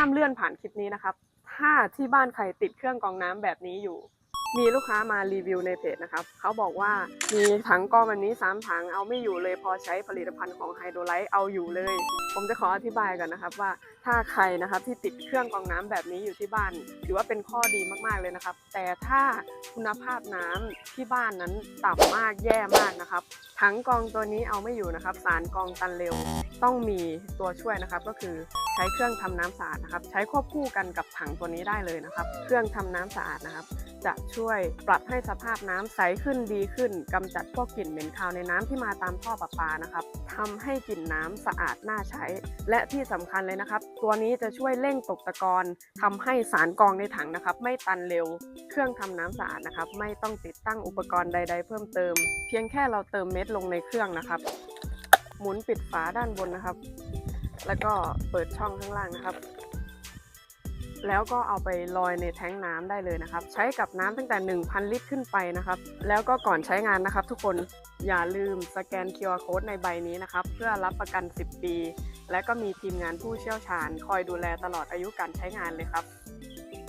ามเลื่อนผ่านคลิปนี้นะครับ ถ้าที่บ้านใครติดเครื่องกรองน้ำแบบนี้อยู่ มีลูกค้ามารีวิวในเพจนะครับ เขาบอกว่ามีถังกองแบบนี้สามถังเอาไม่อยู่เลยพอใช้ผลิตภัณฑ์ของไฮโดรไลท์เอาอยู่เลย ผมจะขออธิบายกันนะครับว่าถ้าใครนะครับที่ติดเครื่องกรองน้ำแบบนี้อยู่ที่บ้าน ถือว่าเป็นข้อดีมากๆเลยนะครับ แต่ถ้าคุณภาพน้ำที่บ้านนั้นต่ำมากแย่มากนะครับถังกรองตัวนี้เอาไม่อยู่นะครับ สารกรองตันเร็วต้องมีตัวช่วยนะครับก็คือใช้เครื่องทำน้ำสะอาดนะครับ ใช้ควบคู่กันกับถังตัวนี้ได้เลยนะครับ เครื่องทำน้ำสะอาดนะครับ จะช่วยปรับให้สภาพน้ำใสขึ้นดีขึ้นกำจัดพวกกลิ่นเหม็นคาวในน้ำที่มาตามท่อประปานะครับทำให้กลิ่นน้ำสะอาดน่าใช้ และที่สำคัญเลยนะครับ ตัวนี้จะช่วยเร่งตกตะกอนทำให้สารกรองในถังนะครับ ไม่ตันเร็ว เครื่องทำน้ำสะอาดนะครับ ไม่ต้องติดตั้งอุปกรณ์ใด ๆ เพิ่มเติม เพียงแค่เราเติมเม็ดลงในเครื่องนะครับ หมุนปิดฝาด้านบนนะครับ แล้วก็เปิดช่องข้างล่างนะครับ แล้วก็เอาไปลอยในแท้งน้ำได้เลยนะครับ ใช้กับน้ำตั้งแต่ 1,000 ลิตรขึ้นไปนะครับ แล้วก็ก่อนใช้งานนะครับ ทุกคนอย่าลืมสแกน QR Code ในใบนี้นะครับ เพื่อรับประกัน 10 ปี และก็มีทีมงานผู้เชี่ยวชาญ คอยดูแลตลอดอายุการใช้งานเลยครับ